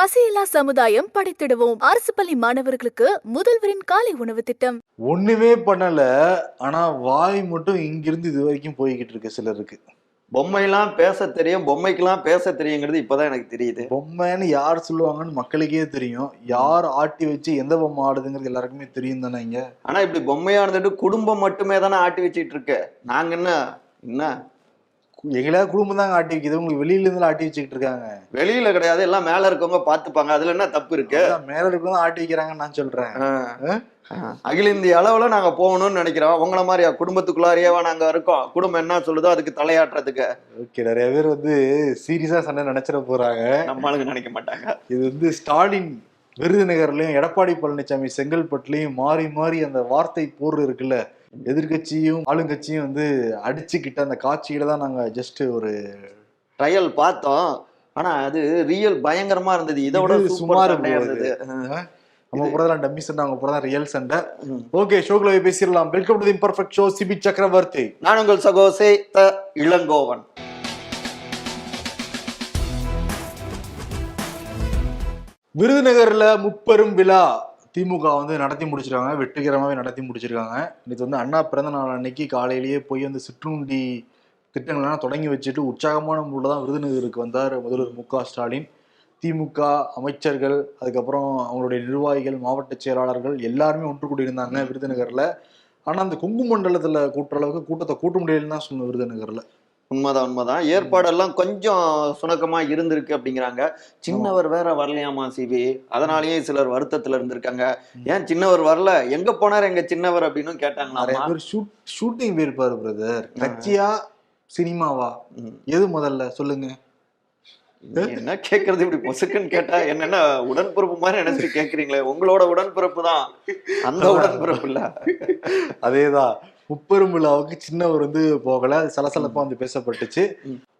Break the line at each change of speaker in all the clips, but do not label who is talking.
பசியில்லா சமுதாயம் படைத்திடுவோம். அரசு பள்ளி மாணவர்களுக்கு முதல்வரின் காலை உணவு திட்டம்.
ஒண்ணுமே பண்ணல. ஆனா வாய் மட்டும் இங்கிருந்து இது வரைக்கும் போய்கிட்டு இருக்கு சிலருக்கு.
பொம்மையெல்லாம் பேச தெரியும். பொம்மைக்கெல்லாம் பேச தெரியுங்கிறது இப்பதான் எனக்கு தெரியுது.
பொம்மைன்னு யார் சொல்லுவாங்கன்னு மக்களுக்கே தெரியும். யார் ஆட்டி வச்சு எந்த பொம்மை ஆடுதுங்கிறது எல்லாருக்குமே தெரியும் தானே இங்க?
ஆனா இப்படி பொம்மையானதுட்டு குடும்பம் மட்டுமே தானே ஆட்டி வச்சிட்டு இருக்கு. நாங்க என்ன என்ன?
எங்களையா குடும்பம் தாங்க ஆட்டி வைக்குது. உங்களுக்கு வெளியில இருந்து ஆட்டி வச்சுக்கிட்டு இருக்காங்க.
வெளியில கிடையாது. எல்லாம் மேல இருக்கவங்க பாத்துப்பாங்க அதுல என்ன தப்பு இருக்கு?
மேல இருக்கவங்க ஆட்டி வைக்கிறாங்கன்னு நான் சொல்றேன்.
அகில இந்திய அளவுல நாங்க போகணும்னு நினைக்கிறோம். உங்கள மாதிரியா குடும்பத்துக்குள்ளாரியேவா நாங்க இருக்கோம். குடும்பம் என்ன சொல்லுதோ அதுக்கு தலையாட்டுறதுக்கு.
ஓகே நிறைய பேர் வந்து சீரியஸா சண்டை நினைச்சிட போறாங்க.
நம்மளுக்கு நினைக்க மாட்டாங்க.
இது வந்து ஸ்டாலின் விருதுநகர்லயும் எடப்பாடி பழனிசாமி செங்கல்பட்டுலயும் மாறி மாறி அந்த வார்த்தை போர் இருக்குல்ல. எதிர்க்கட்சியும் ஆளுங்கட்சியும் வந்து அடிச்சுக்கிட்ட அந்த காட்சியில தான் நாங்க ஜஸ்ட் ஒரு
ட்ரையல் பார்த்தோம். ஆனா அது ரியல் பயங்கரமா இருந்தது. இதை விட சுமார் இருந்தது.
நம்ம போறதெல்லாம் டம்மி சண்டை அவங்க போறதா ரியல் சண்டை. ஓகே ஷோக்குள்ள பேசிடலாம். Welcome to imperfect show Sibi Chakravarthy
நான் உங்கள் சகோசே த இளங்கோவன்.
விருதுநகர்ல முப்பெரும் விழா. திமுக வந்து நடத்தி முடிச்சிருக்காங்க வெற்றிகரமாகவே நடத்தி முடிச்சிருக்காங்க. நேற்று வந்து அண்ணா பிறந்த நாள் அன்னைக்கு காலையிலேயே போய் வந்து சிற்றுண்டி திட்டங்கள்லாம் தொடங்கி வச்சுட்டு உற்சாகமான முறையில் தான் விருதுநகருக்கு வந்தார் முதல்வர் மு க ஸ்டாலின். திமுக அமைச்சர்கள் அதுக்கப்புறம் அவங்களுடைய நிர்வாகிகள் மாவட்ட செயலாளர்கள் எல்லாருமே ஒன்று கூடியிருந்தாங்க விருதுநகரில். ஆனால் அந்த கொங்கு மண்டலத்தில் கூட்டுற அளவுக்கு கூட்டத்தை கூட்ட முடியலன்னு தான் சொன்ன விருதுநகரில்.
உண்மைதான் உண்மைதான். ஏற்பாடெல்லாம் கொஞ்சம் சுணக்கமா இருந்திருக்கு அப்படிங்கிறாங்க. சின்னவர் வேற வரலையாமா சிவி அதனாலயே சிலர் வருத்தத்துல இருந்திருக்காங்க. ஏன் சின்னவர் வரல? எங்க போனார் எங்க சின்னவர் அப்படின்னு
பேர் ஷூட் ஷூட்டிங் போயிருப்பாரு பிரதர். கட்சியா சினிமாவா. எது முதல்ல? சொல்லுங்க.
என்ன கேக்குறது? இப்படி பொசுக்குன்னு கேட்டா என்னன்னா உடன்பிறப்பு மாதிரி நினைச்சிட்டு கேக்குறீங்களே. உங்களோட உடன்பிறப்பு தான் அந்த உடன்பிறப்பு இல்ல.
அதேதான். முப்பெரும் விழாவுக்கு சின்னவர் வந்து போகல சலசலப்பா வந்து பேசப்பட்டுச்சு.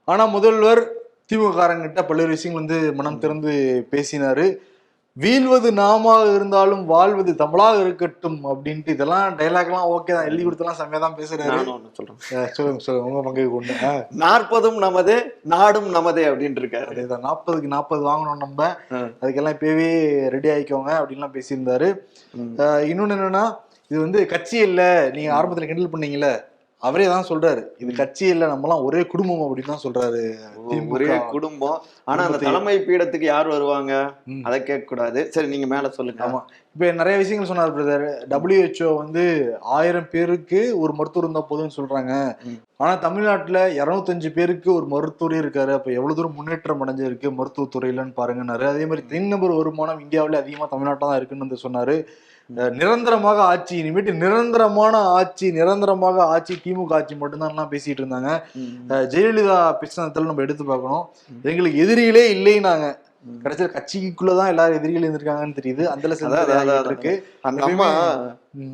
ஆனா முதல்வர் திமுககாரங்கிட்ட பல்வேறு விஷயங்கள் வந்து மனம் திறந்து பேசினாரு. வீழ்வது நாமாக இருந்தாலும் வாழ்வது தமிழாக இருக்கட்டும் அப்படின்ட்டு இதெல்லாம் டைலாக் எல்லாம் ஓகே தான். எழுதி கொடுத்தெல்லாம் செம்மையா தான் பேசுறாரு.
சொல்றேன்.
சொல்லுங்க சொல்லுங்க. உங்க பங்கு கொண்டு.
நாற்பதும் நமது நாடும் நமதே அப்படின்னு இருக்காரு.
அதேதான். நாற்பதுக்கு நாற்பது வாங்கணும் நம்ம. அதுக்கெல்லாம் இப்பவே ரெடி ஆயிக்கோங்க அப்படின்லாம் பேசியிருந்தாரு. இன்னொன்னு என்னன்னா இது வந்து கட்சி இல்ல நீங்க ஆரம்பத்துல கிண்டல் பண்ணீங்கல்ல அவரே தான் சொல்றாரு. இது கட்சி இல்ல நம்மலாம் ஒரே குடும்பம் அப்படின்னு தான் சொல்றாரு.
ஒரே குடும்பம். ஆனா அந்த தலைமை பீடத்துக்கு யார் வருவாங்க. அதை கேட்க கூடாது சரி நீங்க மேல சொல்லுங்க.
ஆமா. இப்ப நிறைய விஷயங்கள் சொன்னார் பிரதர் WHO வந்து ஆயிரம் பேருக்கு ஒரு மருத்துவர் இருந்தா போதும்னு சொல்றாங்க.
ம்.
ஆனா தமிழ்நாட்டுல இருநூத்தஞ்சு பேருக்கு ஒரு மருத்துவரே இருக்காரு. அப்ப எவ்வளவு தூரம் முன்னேற்றம் அடைஞ்சிருக்கு மருத்துவத்துறையிலன்னு பாருங்கன்னாரு. அதே மாதிரி தனிநபர் வருமானம் இந்தியாவில அதிகமா தமிழ்நாட்டில் தான் இருக்குன்னு வந்து சொன்னாரு நிரந்தரமாக ஆட்சி இனிமேட்டு நிரந்தரமான ஆட்சி நிரந்தரமாக ஆட்சி திமுக ஆட்சி மட்டும்தான் பேசிட்டு இருந்தாங்க. ஜெயலலிதா பேசினதில் நம்ம எடுத்து பார்க்கணும். எங்களுக்கு எதிரிகளே இல்லைனாங்க
ம்.
கடைசியில் கட்சிக்குள்ளதான் எல்லாரும் எதிரிகள் இருந்திருக்காங்கன்னு தெரியுது. அந்த. இருக்கு.
அந்த அம்மா.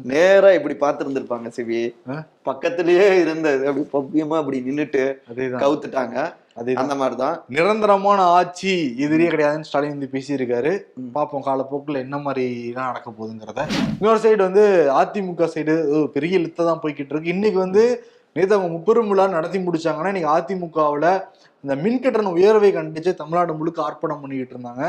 நேரா இப்படி பார்த்திருந்திருப்பாங்க சிவி? பக்கத்திலேயே இருந்தது அப்படி பவ்யமா அப்படி நின்னுட்டு கவுத்துட்டாங்க. அந்த மாதிரிதான்.
நிரந்தரமான ஆட்சி எதிரியே கிடையாதுன்னு ஸ்டாலின் வந்து பேசியிருக்காரு. பார்ப்போம் காலப்போக்கில் என்ன மாதிரி எல்லாம் நடக்க போகுதுங்கிறத. இன்னொரு சைடு வந்து அதிமுக சைடு பெரிய இழுத்த தான் போய்கிட்டு இருக்கு. இன்னைக்கு வந்து நேற்று அவங்க முப்பெரும் விழா நடத்தி முடிச்சாங்கன்னா இன்னைக்கு அதிமுகவில் இந்த மின்கட்டண உயர்வை கண்டிச்சு தமிழ்நாடு முழுக்க ஆர்ப்பாட்டம் பண்ணிக்கிட்டு இருந்தாங்க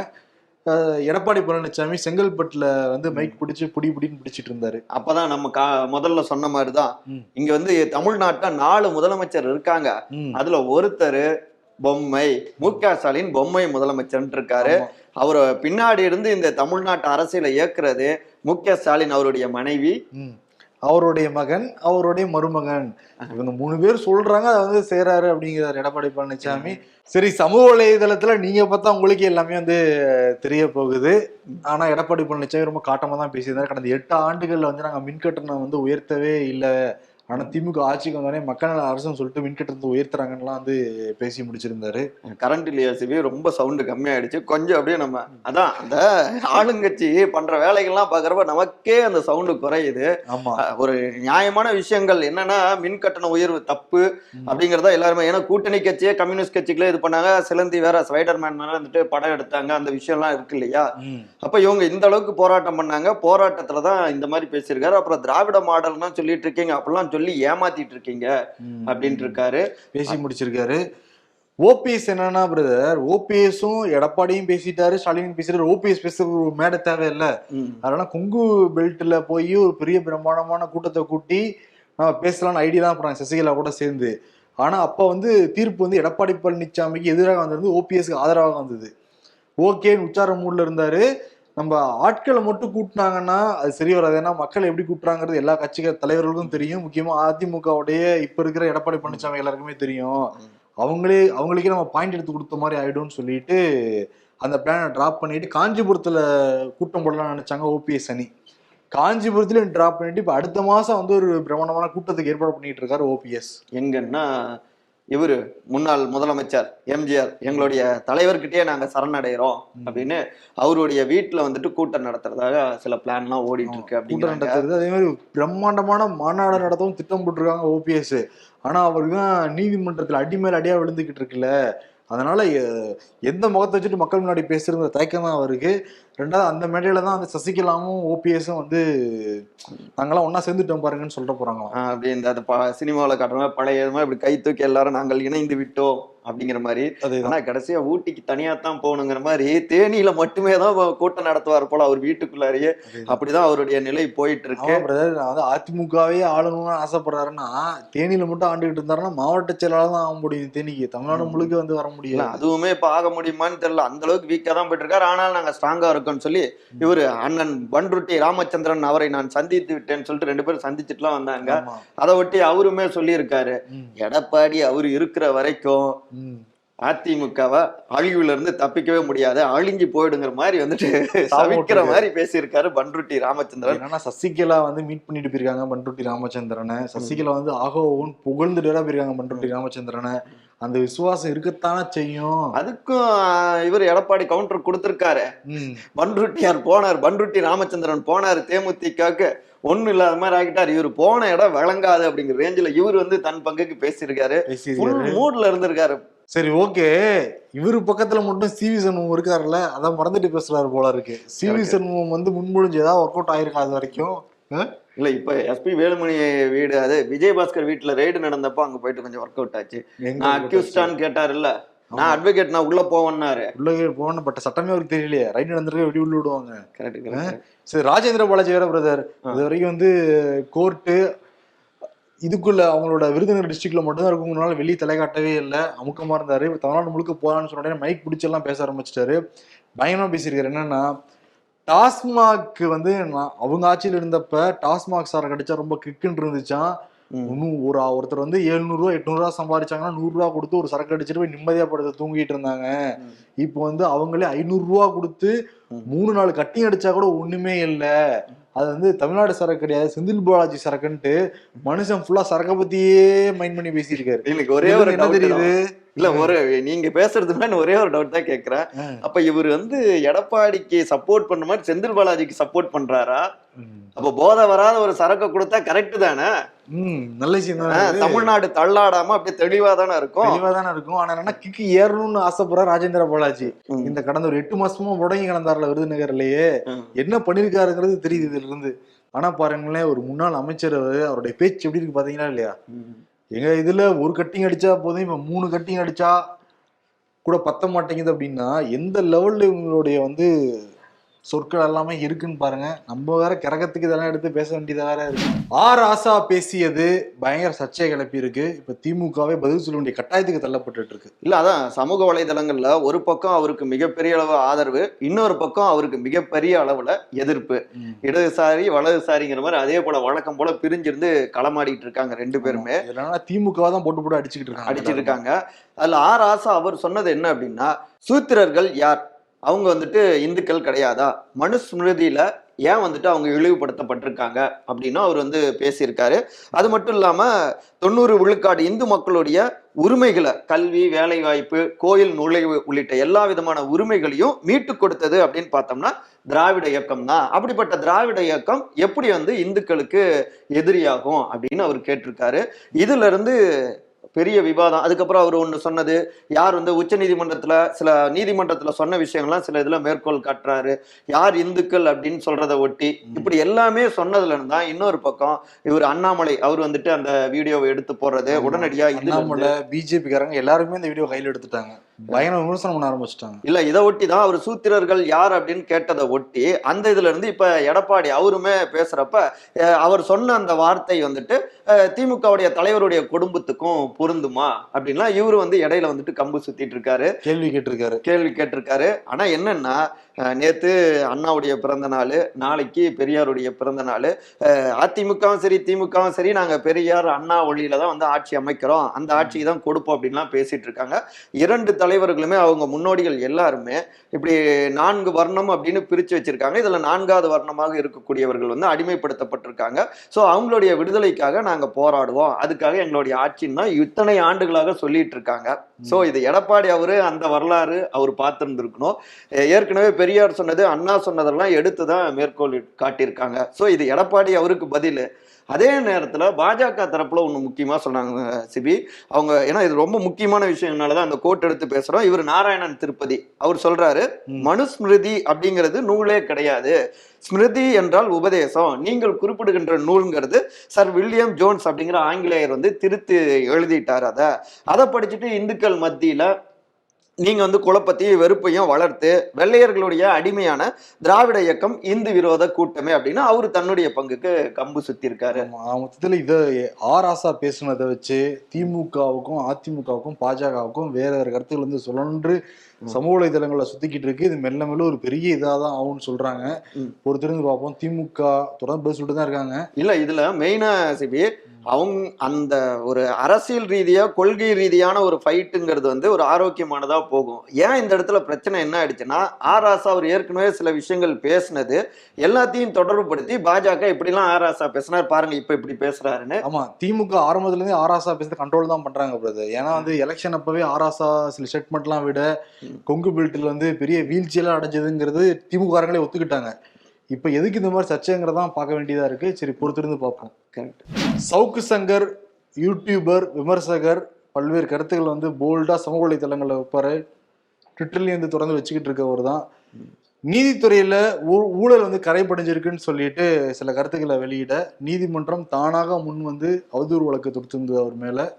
எடப்பாடி பழனிசாமி செங்கல்பட்டுல வந்து மைக் பிடிச்சு புடி புடின்னு பிடிச்சிட்டு இருந்தாரு
அப்பதான் நம்ம கா முதல்ல சொன்ன மாதிரிதான். இங்க வந்து தமிழ்நாட்டுல நாலு முதலமைச்சர் இருக்காங்க. அதுல ஒருத்தர் பொம்மை மு க ஸ்டாலின் பொம்மை முதலமைச்சர் இருக்காரு. அவர் பின்னாடி இருந்து இந்த தமிழ்நாட்டு அரசியலை இயக்குறது மு க ஸ்டாலின் அவருடைய மனைவி.
அவருடைய மகன் அவருடைய மருமகன். இவங்க மூணு பேர் சொல்றாங்க அதை வந்து சேராரு அப்படிங்கிறார் எடப்பாடி பழனிசாமி சரி சமூக வலைதளத்துல நீங்க பார்த்தா உங்களுக்கு எல்லாமே வந்து தெரிய போகுது. ஆனா எடப்பாடி பழனிசாமி ரொம்ப காட்டமா தான் பேசியிருந்தாரு. கடந்த எட்டு ஆண்டுகள்ல வந்து நாங்க மின் கட்டணம் வந்து உயர்த்தவே இல்லை. ஆனா திமுக ஆட்சிக்கு வந்தோடனே மக்கள் நல அரசுன்னு சொல்லிட்டு மின் கட்டணத்தை உயர்த்துறாங்கன்னுலாம் வந்து பேசி முடிச்சிருந்தாரு.
கரண்ட் இல்லையா சிவி ரொம்ப சவுண்டு கம்மியாயிடுச்சு. கொஞ்சம் அப்படியே நம்ம அதான் அந்த ஆளுங்கட்சி பண்ற வேலைகள்லாம் பாக்குறப்ப நமக்கே அந்த சவுண்டு குறையுது.
ஆமா.
ஒரு நியாயமான விஷயங்கள் என்னன்னா மின் கட்டண உயர்வு தப்பு அப்படிங்கறதா எல்லாருமே ஏன்னா கூட்டணி கட்சியே கம்யூனிஸ்ட் கட்சிகளே இது பண்ணாங்க. சிலந்தி வேற ஸ்பைடர்மேன் மேல வந்துட்டு படம் எடுத்தாங்க. அந்த விஷயம்லாம் இருக்கு இல்லையா. அப்ப இவங்க இந்த அளவுக்கு போராட்டம் பண்ணாங்க. போராட்டத்துல தான் இந்த மாதிரி பேசியிருக்காரு. அப்புறம் திராவிட மாடல்னா சொல்லிட்டு இருக்கீங்க. அப்படிலாம் சொல்லி ஏமாத்திட்டு இருக்கீங்க. அப்படின்ட்டு இருக்காரு
பேசி முடிச்சிருக்காரு. ஓபிஎஸ் என்னன்னா பிரதர் ஓபிஎஸும் எடப்பாடியும் பேசிட்டாரு ஸ்டாலின் பேசிட்டாரு. ஓபிஎஸ் பேச ஒரு மேடை தேவையில்ல. அதனால கொங்கு பெல்ட்ல போய் ஒரு பெரிய பிரம்மாண்டமான கூட்டத்தை கூட்டி நம்ம பேசலாம்னு ஐடியா தான் போறாங்க சசிகலா கூட சேர்ந்து. ஆனா அப்ப வந்து தீர்ப்பு வந்து எடப்பாடி பழனிசாமிக்கு எதிராக வந்திருந்து ஓபிஎஸ்க்கு ஆதரவாக வந்தது. ஓகேன்னு உச்சார மூட்ல இருந்தாரு. நம்ம ஆட்களை மட்டும் கூட்டினாங்கன்னா அது சரி வராது. ஏன்னா மக்கள் எப்படி கூட்டுறாங்கிறது எல்லா கட்சிகள் தலைவர்களுக்கும் தெரியும். முக்கியமா அதிமுகவுடைய இப்ப இருக்கிற எடப்பாடி பழனிசாமி எல்லாருக்குமே தெரியும். அவங்களே அவங்களுக்கே நம்ம பாயிண்ட் எடுத்து கொடுத்த மாதிரி ஆயிடும்னு சொல்லிட்டு அந்த பிளானை டிராப் பண்ணிட்டு காஞ்சிபுரத்துல கூட்டம் போடலாம்னு நினைச்சாங்க ஓபிஎஸ் அணி. காஞ்சிபுரத்துலயும் டிராப் பண்ணிட்டு இப்ப அடுத்த மாசம் வந்து ஒரு பிரமாண்டமான கூட்டத்துக்கு ஏற்பாடு பண்ணிட்டு இருக்காரு ஓபிஎஸ்
எங்கன்னா இவரு முன்னாள் முதலமைச்சர் எம்ஜிஆர் எங்களுடைய தலைவர்கிட்டயே நாங்க சரணடைகிறோம் அப்படின்னு அவருடைய வீட்டுல வந்துட்டு கூட்டம் நடத்துறதாக சில பிளான்லாம் ஓடிட்டு இருக்கு
நடத்துறது. அதே மாதிரி பிரம்மாண்டமான மாநாடு நடத்தவும் திட்டம் போட்டிருக்காங்க ஓபிஎஸ் ஆனா அவருக்கு தான் நீதிமன்றத்துல அடி மேல அடியா விழுந்துகிட்டு இருக்குல்ல. அதனால் எந்த முகத்தை வச்சுட்டு மக்கள் முன்னாடி பேசுறது தயக்கம் தான் அவருக்கு. ரெண்டாவது அந்த மேடையில் தான் அந்த சசிகலாவும் ஓபிஎஸும் வந்து நாங்களாம் ஒன்றா சேர்ந்துட்டோம் பாருங்கன்னு சொல்லிட்டு
போகிறாங்களாம் அப்படி இந்த சினிமாவில் ப- காட்டுற மாதிரி பழைய இப்படி கை தூக்கி எல்லாரும் நாங்கள் இணைந்து விட்டோம். அப்படிங்கிற மாதிரி. ஆனா கடைசியா ஊட்டிக்கு தனியா தான் போகணுங்கிற மாதிரி தேனியில மட்டுமே தான் கூட்டம் நடத்துவார் போல அவர் வீட்டுக்குள்ளாரியே. அப்படிதான் அவருடைய நிலை போயிட்டு இருக்கு
பிரதர் அதிமுகவே ஆளணும்னு ஆசைப்படுறாருன்னா தேனியில மட்டும் ஆண்டுகிட்டு இருந்தாருன்னா மாவட்ட செயலாளர் தான் ஆக முடியும் தேனிக்கு. தமிழ்நாடு முழுக்க வந்து வர முடியல
அதுவுமே இப்ப ஆக முடியுமான்னு தெரியல. அந்த அளவுக்கு வீக்கா தான் போயிட்டு இருக்காரு ஆனால் நாங்க ஸ்ட்ராங்கா இருக்கோம்னு சொல்லி இவரு அண்ணன் பன்ருட்டி ராமச்சந்திரன் அவரை நான் சந்தித்து விட்டேன்னு சொல்லிட்டு ரெண்டு பேரும் சந்திச்சுட்டுலாம் வந்தாங்க. அதை ஒட்டி அவருமே சொல்லியிருக்காரு. எடப்பாடி அவர் இருக்கிற வரைக்கும். அதிமுகவை அழிவுல இருந்து தப்பிக்கவே முடியாது. அழிஞ்சு போயிடுங்கிற மாதிரி வந்துட்டு சவிக்கிற மாதிரி பேசியிருக்காரு பன்ருட்டி ராமச்சந்திரன்.
என்னன்னா சசிகலா வந்து மீட் பண்ணிட்டு போயிருக்காங்க பண்ருட்டி ராமச்சந்திரனை. சசிகலா வந்து ஆகோன்னு புகழ்ந்துட்டு போயிருக்காங்க பண்ருட்டி ராமச்சந்திரனை. அந்த விசுவாசம் இருக்கத்தானே செய்யும்.
அதுக்கும் இவர் எடப்பாடி கவுண்டர் கொடுத்திருக்காரு. பன்ருட்டியார் போனார். பன்ருட்டி ராமச்சந்திரன் போனார். தேமுதிகக்கு ஒண்ணும் இல்லாத மாதிரி ஆகிட்டார் இவர் போன இடம் விளங்காது அப்படிங்கிற ரேஞ்சில இவர் வந்து தன் பங்குக்கு பேசியிருக்காரு. மூட்ல இருந்திருக்காரு.
சரி ஓகே இவரு பக்கத்துல மட்டும் சிவி சண்முகம் இருக்காருல்ல? அதான் மறந்துட்டு பேசுறாரு போல இருக்கு. சிவி. சண்முகம் வந்து முன்மொழிஞ்சு ஏதாவது ஒர்க் அவுட் ஆயிருக்கா அது வரைக்கும்?
இல்ல இப்ப எஸ்பி வேலுமணி வீடு அது விஜயபாஸ்கர் வீட்டுல ரெய்டு நடந்தப்போ அங்க போயிட்டு கொஞ்சம் ஒர்க் அவுட் ஆச்சு.
எங்க
நான் அக்யூஸ்டான்னு கேட்டாரு இல்ல நான் அட்வொகேட் நான் உள்ள போவேன்னாரு.
உள்ள போன பட் சட்டமே அவருக்கு தெரியலையே. ரைட் நடந்திருக்க வெடி உள்ள விடுவாங்க.
கரெக்ட்
சரி ராஜேந்திர பாலாஜி வேற பிரதர். இது வரைக்கும் வந்து கோர்ட்டு இதுக்குள்ள அவங்களோட விருதுநகர் டிஸ்ட்ரிக்ட்ல மட்டும்தான் இருக்குங்கனால வெளியே தலை காட்டவே இல்லை. அமுக்கமா இருந்தாரு. இப்ப தமிழ்நாடு முழுக்க போறான்னு சொன்ன மைக் பிடிச்செல்லாம் பேச ஆரம்பிச்சிட்டாரு. பயங்கரமா பேசியிருக்காரு. என்னன்னா டாஸ்மாக் வந்து அவங்க ஆட்சியில் இருந்தப்ப டாஸ்மாக் சாரை கடிச்சா ரொம்ப கிக்குன்னு இருந்துச்சான் ஒரு ஒருத்தர் வந்து எழுநூறுவா எட்நூறுவா சம்பாதிச்சாங்கன்னா நூறுரூவா கொடுத்து ஒரு சரக்கு அடிச்சிட்டு போய் நிம்மதியா படுத்து தூங்கிட்டு இருந்தாங்க. இப்போ வந்து அவங்களே ஐநூறுரூவா கொடுத்து. மூணு நாலு கட்டிங் அடிச்சா கூட ஒண்ணுமே இல்லை. அது வந்து தமிழ்நாடு சரக்கு கிடையாது. செந்தில் பாலாஜி சரக்குன்ட்டு மனுஷன் ஃபுல்லா சரக்கை பத்தியே மைண்ட் பண்ணி பேசியிருக்காரு
எனக்கு ஒரே ஒரு
என்ன தெரியுது.
இல்ல ஒரு நீங்க பேசுறதுமே ஒரே ஒரு டவுட் தான் கேக்குறேன். அப்ப இவர் வந்து எடப்பாடிக்கு சப்போர்ட் பண்ண மாதிரி செந்தில் பாலாஜிக்கு சப்போர்ட் பண்றாரா? அப்ப போதை வராத ஒரு சரக்கு கொடுத்தா கரெக்ட் தானே?
நல்ல விஷயம்
தமிழ்நாடு தள்ளாடாம அப்படியே தெளிவா தானே இருக்கும்.
தெளிவா தானே இருக்கும். ஆனா என்னன்னா கிக்கு ஏறணும்னு ஆசைப்படுற ராஜேந்திர பாலாஜி. இந்த கடந்த ஒரு எட்டு மாசமா முடங்கி கிடந்தாருல விருதுநகர்லயே. என்ன பண்ணிருக்காருங்கிறது தெரியுது இதுல இருந்து ஆனா பாருங்களேன் ஒரு முன்னாள் அமைச்சர் அவரு, அவருடைய பேச்சு எப்படி இருக்கு பாத்தீங்களா இல்லையா? எங்க இதுல ஒரு கட்டிங் அடிச்சா போதும் இப்ப மூணு கட்டிங் அடிச்சா கூட பத்த மாட்டேங்குது அப்படின்னா எந்த லெவல்ல இவங்களுடைய வந்து சொற்கள் எல்லாமே இருக்குன்னு பாருங்க. நம்ம வேற கிரகத்துக்கு இதெல்லாம் எடுத்து பேச வேண்டியதா வேற இருக்கு. ஆர் ஆசா பேசியது பயங்கர சர்ச்சையை கிளப்பி இருக்கு. இப்ப திமுகவே பதில் சொல்ல வேண்டிய கட்டாயத்துக்கு தள்ளப்பட்டுட்டு இருக்கு.
இல்ல அதான் சமூக வலைதளங்கள்ல ஒரு பக்கம் அவருக்கு மிகப்பெரிய அளவு ஆதரவு இன்னொரு பக்கம் அவருக்கு மிகப்பெரிய அளவுல எதிர்ப்பு. இடதுசாரி வலதுசாரிங்கிற மாதிரி அதே போல வழக்கம் போல பிரிஞ்சிருந்து களமாடிட்டு இருக்காங்க ரெண்டு பேருமே.
திமுக தான் போட்டு போட்டு அடிச்சுக்கிட்டு இருக்காங்க.
அடிச்சிட்டு இருக்காங்க. அதுல ஆர் ஆசா அவர் சொன்னது என்ன அப்படின்னா சூத்திரர்கள் யார்? அவங்க வந்துட்டு இந்துக்கள் கிடையாதா? மனுஸ்மிருதியில ஏன் வந்துட்டு அவங்க இழிவுபடுத்தப்பட்டிருக்காங்க? அப்படின்னு அவர் வந்து பேசியிருக்காரு. அது மட்டும் இல்லாம தொண்ணூறு விழுக்காடு இந்து மக்களுடைய உரிமைகளை கல்வி வேலை வாய்ப்பு கோயில் நுழைவு உள்ளிட்ட எல்லா விதமான உரிமைகளையும் மீட்டு கொடுத்தது அப்படின்னு பார்த்தோம்னா திராவிட இயக்கம் தான். அப்படிப்பட்ட திராவிட இயக்கம் எப்படி வந்து இந்துக்களுக்கு எதிரியாகும் அப்படின்னு அவர் கேட்டிருக்காரு. இதுல இருந்து பெரிய விவாதம். அதுக்கப்புறம் அவர் ஒன்று சொன்னது யார் வந்து உச்ச நீதிமன்றத்துல சில நீதிமன்றத்துல சொன்ன விஷயங்கள்லாம் சில இதுல மேற்கோள் காட்டுறாரு. யார் இந்துக்கள் அப்படின்னு சொல்றத ஒட்டி இப்படி எல்லாமே சொன்னதுல இருந்தா இன்னொரு பக்கம் இவர் அண்ணாமலை அவர் வந்துட்டு அந்த வீடியோவை எடுத்து போடுறது. உடனடியா இதுல இருந்து-
அண்ணாமலை பிஜேபி காரங்க எல்லாருமே இந்த வீடியோ கையில எடுத்துட்டாங்க. பயங்கர விமர்சனம் பண்ண ஆரம்பிச்சிட்டாங்க.
இல்ல இதை ஒட்டி தான் அவர் சூத்திரர்கள் யார் அப்படின்னு கேட்டதை ஒட்டி அந்த இதுல இருந்து இப்ப எடப்பாடி அவருமே பேசுறப்ப அவர் சொன்ன அந்த வார்த்தை வந்துட்டு திமுகவுடைய தலைவருடைய குடும்பத்துக்கும் பொருந்துமா அப்படின்லாம் இவரு வந்து இடையில வந்துட்டு கம்பு சுத்திட்டு இருக்காரு.
கேள்வி கேட்டிருக்காரு.
கேள்வி கேட்டிருக்காரு. ஆனா என்னன்னா நேத்து அண்ணாவுடைய பிறந்த நாள் நாளைக்கு பெரியாருடைய பிறந்த நாள். அதிமுகவும் சரி திமுகவும் சரி நாங்க பெரியார் அண்ணா ஒளியில தான் வந்து ஆட்சி அமைக்கிறோம். அந்த ஆட்சிக்கு தான் கொடுப்போம் அப்படின்லாம் பேசிட்டு இருக்காங்க. இரண்டு தலைவர்களுமே அவங்க முன்னோடிகள் எல்லாருமே இப்படி நான்கு வர்ணம் அப்படின்னு பிரிச்சு வச்சிருக்காங்க. இதுல நான்காவது வர்ணமாக இருக்கக்கூடியவர்கள் வந்து அடிமைப்படுத்தப்பட்டிருக்காங்க. ஸோ அவங்களுடைய விடுதலைக்காக நாங்க போராடுவோம். அதுக்காக எங்களுடைய ஆட்சின்னு தான் இத்தனை ஆண்டுகளாக சொல்லிட்டு இருக்காங்க. ஸோ இது எடப்பாடி அவரு அந்த வரலாறு அவர் பார்த்திருந்திருக்கணும். ஏற்கனவே பெரியார் சொன்னது அண்ணா சொன்னதெல்லாம் எடுத்து தான் மேற்கோள் காட்டியிருக்காங்க. ஸோ இது எடப்பாடி அவருக்கு பதில். அதே நேரத்துல பாஜக தரப்புல ஒண்ணு முக்கியமா சொன்னாங்க சிபி. அவங்க ஏன்னா இது ரொம்ப முக்கியமான விஷயம்னாலதான் அந்த கோட் எடுத்து பேசுறோம். இவர் நாராயணன் திருப்பதி. அவர் சொல்றாரு
ம்.
மனுஸ்மிருதி அப்படிங்கிறது நூலே கிடையாது. ஸ்மிருதி என்றால் உபதேசம். நீங்கள் குறிப்பிடுகின்ற நூல்ங்கிறது சர் வில்லியம் ஜோன்ஸ் அப்படிங்கிற ஆங்கிலேயர் வந்து திருத்தி எழுதிட்டார் அதை. அதை படிச்சுட்டு இந்துக்கள் மத்தியில நீங்க வந்து குழப்பத்தையும் வெறுப்பையும் வளர்த்து வெள்ளையர்களுடைய அடிமையான திராவிட இயக்கம் இந்து விரோத கூட்டமே அப்படின்னு அவர் தன்னுடைய பங்குக்கு கம்பு சுத்தி இருக்காரு
ஆமா, மொத்தத்துல இத ஆர் ஆசா பேசுனதை வச்சு திமுகவுக்கும் அதிமுகவுக்கும் பாஜகவுக்கும் வேற வேற கருத்துக்கள் வந்து சொல்லன்று சமூக வலைதளங்கள்ல சுத்திக்கிட்டு இருக்கு. இது மெல்ல மெல்ல ஒரு பெரிய இதாதான் ஆகும்னு சொல்றாங்க. பொறுத்திருந்து பார்ப்போம். திமுக தொடர்ந்து சொல்லிட்டு தான் இருக்காங்க.
இல்ல இதுல மெயினா சிபி அவங்க அந்த ஒரு அரசியல் ரீதியா கொள்கை ரீதியான ஒரு ஃபைட்டுங்கிறது வந்து ஒரு ஆரோக்கியமானதா போகும். ஏன் இந்த இடத்துல பிரச்சனை என்ன ஆயிடுச்சுன்னா ஆர் ராசா அவர் ஏற்கனவே சில விஷயங்கள் பேசினது எல்லாத்தையும் தொடர்புபடுத்தி பாஜக இப்படிலாம் ஆர் ராசா பேசினார் பாருங்க இப்ப இப்படி பேசுறாருன்னு.
ஆமா திமுக ஆரம்பத்துல இருந்தே ஆராசா பேசுறது கண்ட்ரோல் தான் பண்றாங்க பிரதர் ஏன்னா வந்து எலெக்ஷன் அப்பவே ஆராசா சில ஸ்டேட்மெண்ட்லாம் விட. கொங்கு பெல்ட்டில் வந்து பெரிய வீழ்ச்சியெல்லாம் அடைஞ்சதுங்கிறது திமுக காரங்களே ஒத்துக்கிட்டாங்க. இப்ப எதுக்கு இந்த மாதிரி சர்ச்சைங்கிறதான் பார்க்க வேண்டியதா இருக்கு? சரி பொறுத்திருந்து பார்ப்போம்.
Correct.
சவுக்கு சங்கர் யூடியூபர் விமர்சகர் பல்வேறு கருத்துக்கள் வந்து போல்டா சமூக வலைத்தளங்களில் வைப்பாரு. ட்விட்டர்லயும் வந்து தொடர்ந்து வச்சுக்கிட்டு இருக்கவர் தான். நீதித்துறையில ஊ- ஊழல் வந்து கரைபடிஞ்சிருக்குன்னு சொல்லிட்டு சில கருத்துக்களை வெளியிட நீதிமன்றம் தானாக முன் வந்து அவதூறு வழக்கு தொடுத்திருந்தது அவர் மேல.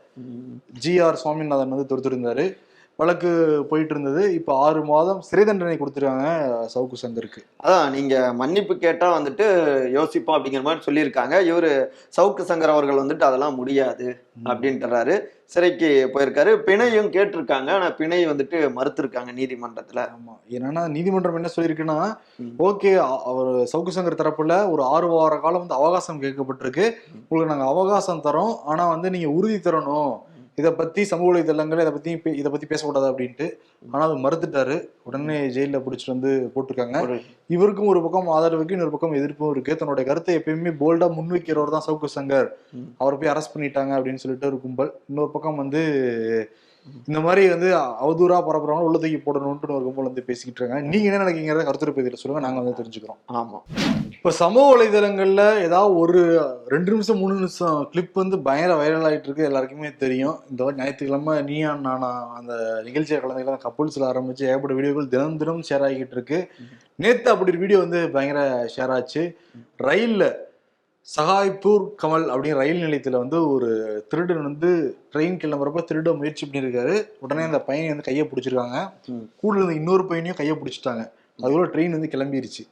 ஜி ஆர் சுவாமிநாதன் வந்து தொடுத்திருந்தாரு. வழக்கு போயிட்டு இருந்தது இப்ப ஆறு மாதம் சிறை தண்டனை கொடுத்துருக்காங்க சவுக்கு சங்கருக்கு.
அதான் நீங்க மன்னிப்பு கேட்டா வந்துட்டு யோசிப்போம் அப்படிங்கிற மாதிரி சொல்லியிருக்காங்க. இவரு சவுக்கு சங்கர் அவர்கள் வந்துட்டு அதெல்லாம் முடியாது அப்படின்ட்டுறாரு சிறைக்கு போயிருக்காரு. பிணையும் கேட்டிருக்காங்க. ஆனா பிணை வந்துட்டு மறுத்திருக்காங்க நீதிமன்றத்துல.
ஆமா. என்னன்னா நீதிமன்றம் என்ன சொல்லியிருக்குன்னா. ஓகே அவர் சவுக்கு சங்கர் தரப்புல ஒரு ஆறு வார காலம் வந்து அவகாசம் கேட்கப்பட்டிருக்கு. உங்களுக்கு நாங்க அவகாசம் தரோம். ஆனா வந்து நீங்க உறுதி தரணும். இதை பத்தி சமூக வலைதளங்கள் இதை பத்தி பே- இதை பத்தி பேசக்கூடாது அப்படின்ட்டு. ஆனா அது மறுத்துட்டாரு. உடனே ஜெயில பிடிச்சிட்டு வந்து போட்டிருக்காங்க. இவருக்கும் ஒரு பக்கம் ஆதரவுக்கு இன்னொரு பக்கம் எதிர்ப்பும் இருக்கு. தன்னுடைய கருத்தை எப்பயுமே போல்டா முன்வைக்கிறவர் தான் சவுக்கு சங்கர். அவரை போய் அரெஸ்ட் பண்ணிட்டாங்க அப்படின்னு சொல்லிட்டு ஒரு கும்பல். இன்னொரு பக்கம் வந்து இந்த மாதிரி வந்து அவதூறா பரப்புறவங்க உள்ள தூக்கி போடணும்னு ஒரு கும்பல் வந்து பேசிக்கிட்டு இருக்காங்க. நீங்க என்ன நினைக்கிறத கருத்துரை பதில சொல்லுங்க. நாங்க வந்து தெரிஞ்சுக்கிறோம்.
ஆமா.
இப்ப சமூக வலைதளங்கள்ல ஏதாவது ஒரு ரெண்டு நிமிஷம் மூணு நிமிஷம் கிளிப் வந்து பயங்கர வைரல் ஆயிட்டு இருக்கு எல்லாருக்குமே தெரியும். இந்த மாதிரி ஞாயிற்றுக்கிழமை நீயா நானா அந்த நிகழ்ச்சியை கலந்துக்கலாம் கப்புள்ஸ்ல ஆரம்பிச்சு ஏகப்பட்ட வீடியோக்கள் தினம் தினம் ஷேர் ஆகிட்டு இருக்கு. நேத்து அப்படி ஒரு வீடியோ வந்து பயங்கர ஷேர் ஆச்சு. ரயில்ல சகாய்பூர் கமல் அப்படிங்கிற ரயில் நிலையத்துல வந்து ஒரு திருடன் வந்து ட்ரெயின் கிளம்புறப்ப திருட முயற்சி பண்ணியிருக்காரு. உடனே அந்த பையனை வந்து கையை பிடிச்சிருக்காங்க. கூட இருந்த இன்னொரு பையனையும் கையை பிடிச்சிட்டாங்க. அதுக்குள்ள ட்ரெயின் வந்து கிளம்பிருச்சு.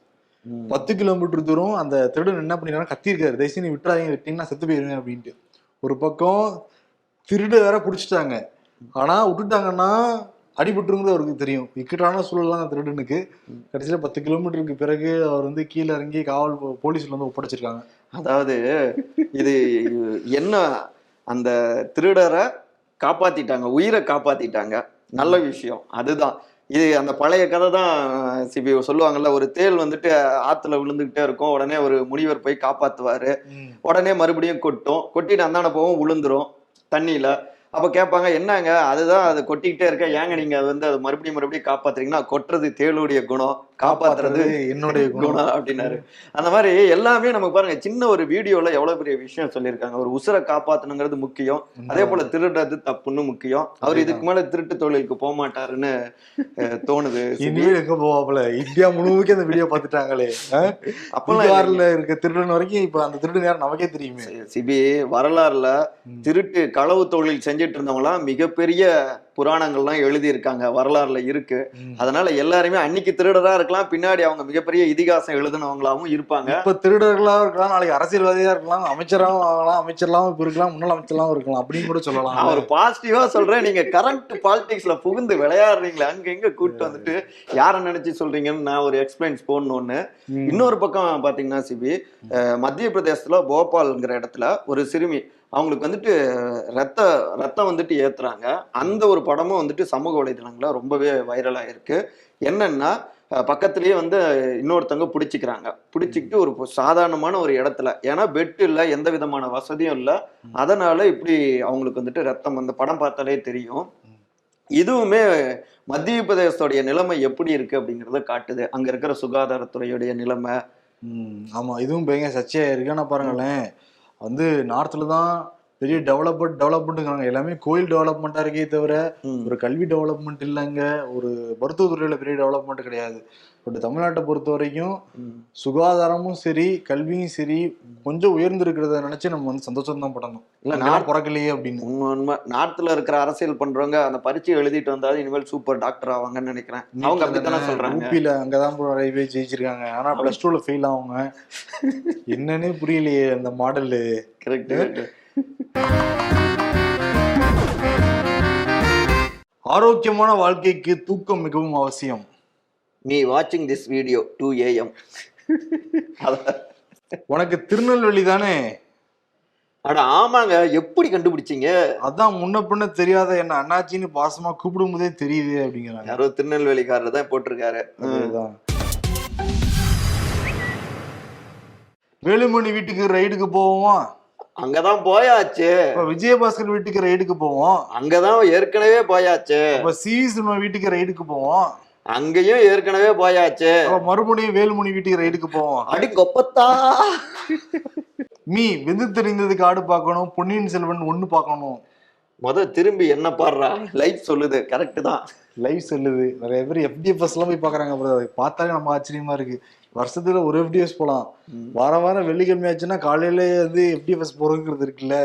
பத்து கிலோமீட்டர் தூரம் அந்த திருடன் என்ன பண்ணிருக்காங்க கத்திருக்காரு தயவுசெய்து நீ விட்டுறாதீங்க விட்டீங்கன்னா செத்து போயிருவேன் அப்படின்ட்டு. ஒரு பக்கம் திருட வேற பிடிச்சிட்டாங்க. ஆனா விட்டுட்டாங்கன்னா அடிபட்டுருங்கிறது அவருக்கு தெரியும். இக்கட்டான சூழல் அந்த திருடனுக்கு. கடைசியில பத்து கிலோமீட்டருக்கு பிறகு அவர் வந்து கீழே இறங்கி காவல் போலீஸ்ல வந்து ஒப்படைச்சிருக்காங்க.
அதாவது இது என்ன அந்த திருடரை காப்பாத்திட்டாங்க உயிரை காப்பாத்திட்டாங்க. நல்ல விஷயம். அதுதான். இது அந்த பழைய கதை தான் சிபி சொல்லுவாங்கல்ல ஒரு தேள் வந்துட்டு ஆத்துல விழுந்துகிட்டே இருக்கும் உடனே ஒரு முனிவர் போய் காப்பாத்துவாரு. உடனே மறுபடியும் கொட்டும். கொட்டிட்டு அந்தாண்ட போகும் விழுந்துரும் தண்ணியில. அப்ப கேட்பாங்க என்னங்க? அதுதான் அது கொட்டிக்கிட்டே இருக்க. ஏங்க நீங்க அது வந்து அது மறுபடியும் மறுபடியும் காப்பாத்துறீங்கன்னா கொட்டுறது தேளுடைய குணம். காப்பாத்துறது
என்னுடைய குணம்.
அப்படின்னாரு. அந்த மாதிரி எல்லாமே நமக்கு பாருங்க சின்ன ஒரு வீடியோல எவ்வளவு பெரிய விஷயம் சொல்லியிருக்காங்க. ஒரு உசுரை காப்பாத்தணுங்கிறது முக்கியம். அதே போல திருடுறது தப்புன்னு முக்கியம். அவர் இதுக்கு மேல திருட்டு தொழிலுக்கு போக மாட்டாருன்னு தோணுது. சிபி.
இனிமேல் எங்க போவாப்ல இந்தியா முழுவதுக்கு அந்த வீடியோ பார்த்துட்டாங்களே
அப்பெல்லாம்
இருக்க திருடன் வரைக்கும் இப்ப அந்த திருடன் யாரும் நமக்கே தெரியுமே.
சிபி வரலாறுல. திருட்டு களவு தொழில் செஞ்சுட்டு இருந்தவங்களாம் மிகப்பெரிய புராணங்கள்லாம் எழுதி இருக்காங்க வரலாறுல இருக்கு. அதனால எல்லாருமே அன்னைக்கு திருடரா இருக்கலாம் பின்னாடி அவங்க மிகப்பெரிய இதிகாசம் எழுதினவங்களாவும் இருப்பாங்க.
இப்ப திருடர்களா இருக்கலாம் நாளைக்கு அரசியல்வாதியா இருக்கலாம் அமைச்சராகவும் ஆகலாம் அமைச்சர்லாம் இருக்கலாம் முன்னாள் அமைச்சர்லாம் இருக்கலாம் அப்படின்னு கூட சொல்லலாம்.
ஒரு பாசிட்டிவா சொல்றேன். நீங்க கரண்ட் பாலிடிக்ஸ்ல புகுந்து விளையாடுறீங்களா அங்க எங்க கூட்டு வந்துட்டு யாரை நினைச்சு சொல்றீங்கன்னு நான் ஒரு எக்ஸ்பிளைன்ஸ் போடணும்னு. இன்னொரு பக்கம் பாத்தீங்கன்னா சிபி மத்திய பிரதேசத்துல போபால்ங்கிற இடத்துல ஒரு சிறுமி அவங்களுக்கு வந்துட்டு ரத்த ரத்தம் வந்துட்டு ஏத்துறாங்க. அந்த ஒரு படமும் வந்துட்டு சமூக வலைதளங்கள ரொம்பவே வைரல் ஆயிருக்கு. என்னன்னா பக்கத்துலயே வந்து இன்னொருத்தவங்க பிடிச்சிக்கிறாங்க. பிடிச்சிக்கிட்டு ஒரு சாதாரணமான ஒரு இடத்துல. ஏன்னா பெட் இல்லை எந்த விதமான வசதியும் இல்லை. அதனால இப்படி அவங்களுக்கு வந்துட்டு ரத்தம் அந்த படம் பார்த்தாலே தெரியும். இதுவுமே மத்திய பிரதேசத்துடைய நிலைமை எப்படி இருக்கு அப்படிங்கறத காட்டுது. அங்க இருக்கிற சுகாதாரத்துறையுடைய நிலைமை.
ம், ஆமா இதுவும் பயங்கர சர்ச்சையா இருக்கு ஆனா பாருங்களேன். வந்து நார்த்ல தான் பெரிய டெவலப்மெண்ட் டெவலப்மெண்ட்டுங்கிறாங்க எல்லாமே கோயில் டெவலப்மெண்ட்டா இருக்கே தவிர. ஒரு கல்வி டெவலப்மெண்ட் இல்லைங்க. ஒரு மருத்துவத்துறையில பெரிய டெவலப்மெண்ட் கிடையாது. பட் தமிழ்நாட்டை பொறுத்த வரைக்கும். சுகாதாரமும் சரி கல்வியும் சரி கொஞ்சம் உயர்ந்திருக்கிறத நினைச்சு நம்ம வந்து சந்தோஷம் தான் படணும்.
இல்ல நார்த்
பிறக்கலையே அப்படின்னு.
உண்மை உண்மை. இருக்கிற அரசியல் பண்றவங்க அந்த பரீட்சை எழுதிட்டு வந்தாலும் இனிமேல் சூப்பர் டாக்டர் ஆவாங்கன்னு நினைக்கிறேன். அவங்க அப்படித்தானே சொல்றாங்க.
ஊபியில அங்கதான் bro நிறைய பேர் ஜெயிச்சிருக்காங்க. ஆனா பிளஸ் டூல ஃபெயில் ஆகுங்க என்னன்னே புரியலையே அந்த மாடல்.
கரெக்ட்
ஆரோக்கியமான வாழ்க்கைக்கு தூக்கம் மிகவும் அவசியம்.
மீ வாட்சிங் திஸ் வீடியோ டூ ஏஎம்
உனக்கு திருநெல்வேலி தானே?
அட ஆமாங்க. எப்படி கண்டுபிடிச்சீங்க?
அதான் முன்ன பின்ன தெரியாத என்ன அண்ணாச்சின்னு பாசமா கூப்பிடும் போதே தெரியுது அப்படிங்கிறாங்க.
யாரோ திருநெல்வேலிக்காரர் தான் போட்டிருக்காரு.
வேலுமணி வீட்டுக்கு ரைடுக்கு போவோம்?
அங்கதான் போயாச்சு.
இப்ப விஜயபாஸ்கர் வீட்டுக்கு ரைடுக்கு போவோம்.
அங்கதான் ஏற்கனவே போயாச்சு.
சிவி சினிமா வீட்டுக்கு ரைடுக்கு போவோம்.
அங்கேயும் ஏற்கனவே போயாச்சு.
மறுபடியும் வேலுமணி வீட்டுக்கு ரைடுக்கு போவோம்.
அடி கொப்பத்தா.
மீ வெந்து தெரிந்ததுக்கு ஆடு பார்க்கணும் பொன்னியின் செல்வன் ஒண்ணு பார்க்கணும்.
முத திரும்பி என்ன பாடுறா? லைஃப் சொல்லுது கரெக்ட் தான்.
லைவ் சொல்லுது. நிறைய பேர் எஃப்டிஎஃப்எஸ் எல்லாம் போய் பாக்குறாங்க bro. அதை பார்த்தாலே நம்ம ஆச்சரியமா இருக்கு. வருஷத்துல ஒரு எஃப்டிஎஸ் போலாம். வாரம் வாரம் வெள்ளிக்கிழமை ஆச்சுன்னா காலையில வந்து எஃப்டிஎஃப்எஸ் போறதுங்கிறது இருக்குல்ல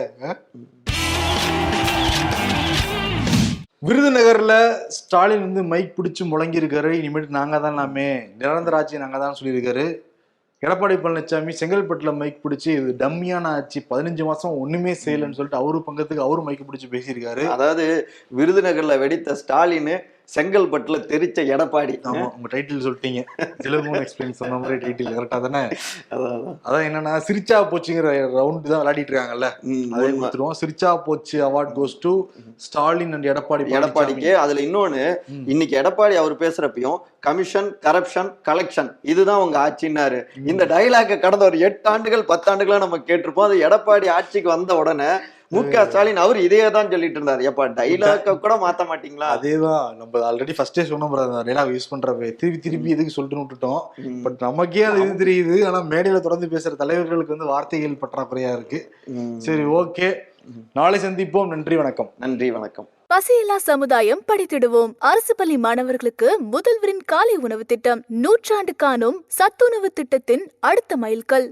விருதுநகரில் ஸ்டாலின் வந்து மைக் பிடிச்சி முழங்கியிருக்காரு. இனிமேட்டு நாங்கள் தான் நாமே நிரந்தர ஆட்சி நாங்கள் தான் சொல்லியிருக்காரு. எடப்பாடி பழனிசாமி செங்கல்பட்டில் மைக் பிடிச்சி இது டம்மியான ஆட்சி பதினஞ்சு மாதம் ஒன்றுமே செய்யலைன்னு சொல்லிட்டு அவரு பங்கத்துக்கு அவரும் மைக் பிடிச்சி பேசியிருக்காரு.
அதாவது விருதுநகரில் வெடித்த ஸ்டாலின் செங்கல்பட்டுல தெரிச்ச எடப்பாடி.
ஆமா உங்க டைட்டில் சொல்லிட்டீங்க. ஜிலமோன் எக்ஸ்பிளைன் சொன்ன மாதிரி டைட்டில் கரெக்டா தானே?
அதான், அதான்.
என்னன்னா சிரிச்சா போச்சுங்கிற ரவுண்ட் தான் விளையாடிட்டு இருக்காங்கல்ல? அதே. கொடுத்துருவோம் சிரிச்சா போச்சு award goes to Stalin and Edappadi
எடப்பாடிக்கு அதுல இன்னொன்னு. இன்னைக்கு எடப்பாடி அவர் பேசுறப்பையும் கமிஷன் கரப்ஷன் கலெக்ஷன் இதுதான் உங்க ஆட்சின்னாரு. இந்த டைலாக கடந்த ஒரு எட்டு ஆண்டுகள் பத்தாண்டுகளா நம்ம கேட்டிருப்போம். அது எடப்பாடி ஆட்சிக்கு வந்த உடனே மு க ஸ்டாலின் அவர் இதே தான் சொல்லிட்டு இருந்தாரு எப்ப டைலாக கூட மாத்த மாட்டீங்களா?
அதேதான். நம்ம ஆல்ரெடி ஃபர்ஸ்டே சொன்னோம் brother, அந்த டைலாக் யூஸ் பண்றப்ப திருப்பி திருப்பி எதுக்கு சொல்லிட்டு விட்டுட்டோம். பட் நமக்கே அது இது தெரியுது. ஆனா மேடையில தொடர்ந்து பேசுற தலைவர்களுக்கு வந்து வார்த்தைகள் பற்றாக்குறையா இருக்கு. சரி ஓகே நாளை சந்திப்போம். நன்றி வணக்கம்.
நன்றி வணக்கம்.
பசியில்லா சமுதாயம் படித்திடுவோம். அரசு பள்ளி மாணவர்களுக்கு முதல்வரின் காலை உணவு திட்டம். நூற்றாண்டு காணும் சத்துணவு திட்டத்தின் அடுத்த மைல்கல்.